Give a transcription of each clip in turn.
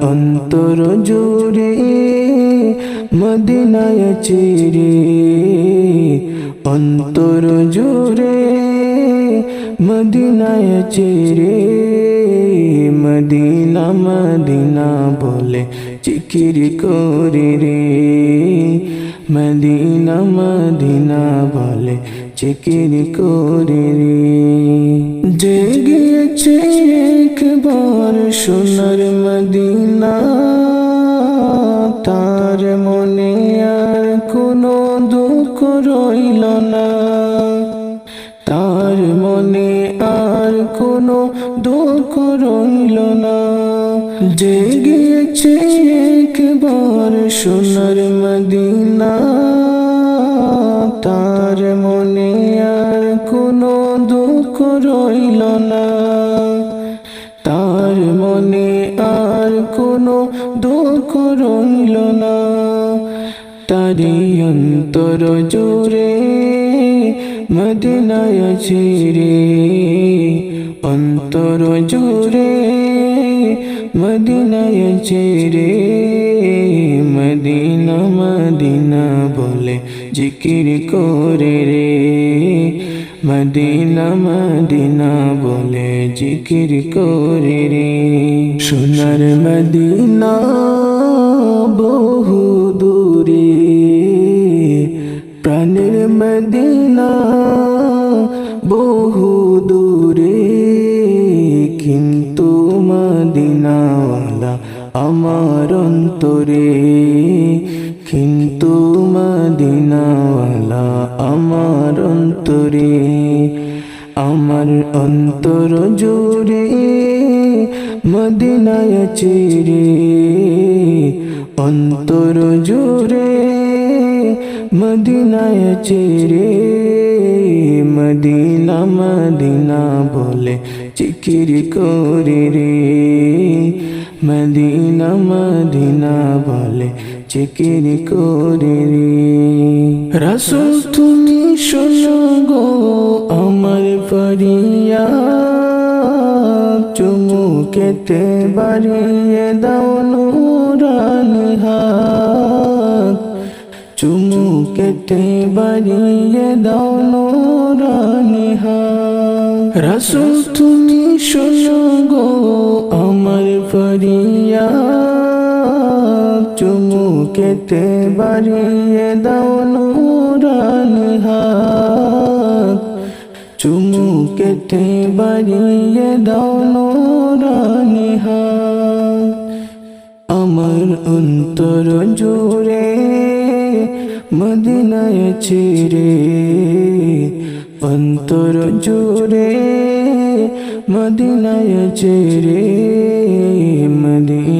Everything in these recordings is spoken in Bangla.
অন্তর জুড়ে মদিনায় চিরে, অন্তর জুড়ে মদিনায় চিরে, মদিনা মদিনা বলে চিকিরি করে রে। মদিনা মদিনা বলে চিকিরি করে রে। জেগেছে একবার সোনার মদিনা। তার মনে আর কোনো দুঃখ রইল না। তার মনে আর কোনো দুঃখ রইল না। জেগেছে একবার সোনার মদিনা। তার মনে আর কোনো দুঃখ রইল না। তার মনে আর কোনো দুঃখ রইল না। তারি অন্তর জোরে মদিনায় ছিরে অন্তর জোরে মদিনায় মদিনা মদিনা বলে জিকির করে রে। মদিনা মদিনা বলে জিকির করে রে। সোনার মদিনা বহু দূরে। প্রাণের মদিনা বহু দূরে। কিন্তু মদিনাওয়ালা আমার অন্তরে। কিন্তু মদিনাওয়ালা আমার অন্তরে, আমার অন্তর জুড়ে মদিনায় চিরে অন্তর জুড়ে মদিনায় চিরে মদিনা মদিনা বলে চিকির করে রে। মদিনা মদিনা বলে চিকির করে রসুল, তুমি শোনো গো আমার পরিয়া চুমুকেতে বাড়িয়ে দাও নুরানি হাত। চুমুকেতে বাড়িয়ে দাও নুরানি রসুল, তুমি শোনো গো আমার পরিয়া চুমুকেতে বাড়িয়ে দাও নুরানি হাত। চুমুকেতে বাড়িয়ে দাও নুরানি হাত। আমার অন্তর জুড়ে মদিনায় ছিরে অন্তর জুড়ে মদিনায় ছিরে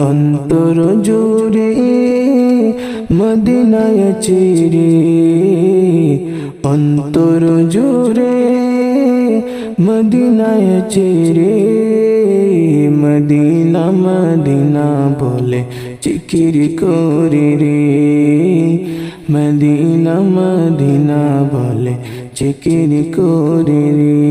অন্তর জুড়ে মদিনায় চিরে, অন্তর জুড়ে মদিনায় চিরে, মদিনা মদিনা বলে চিকির করে রে। মদিনা মদিনা বলে চিকির করে রে।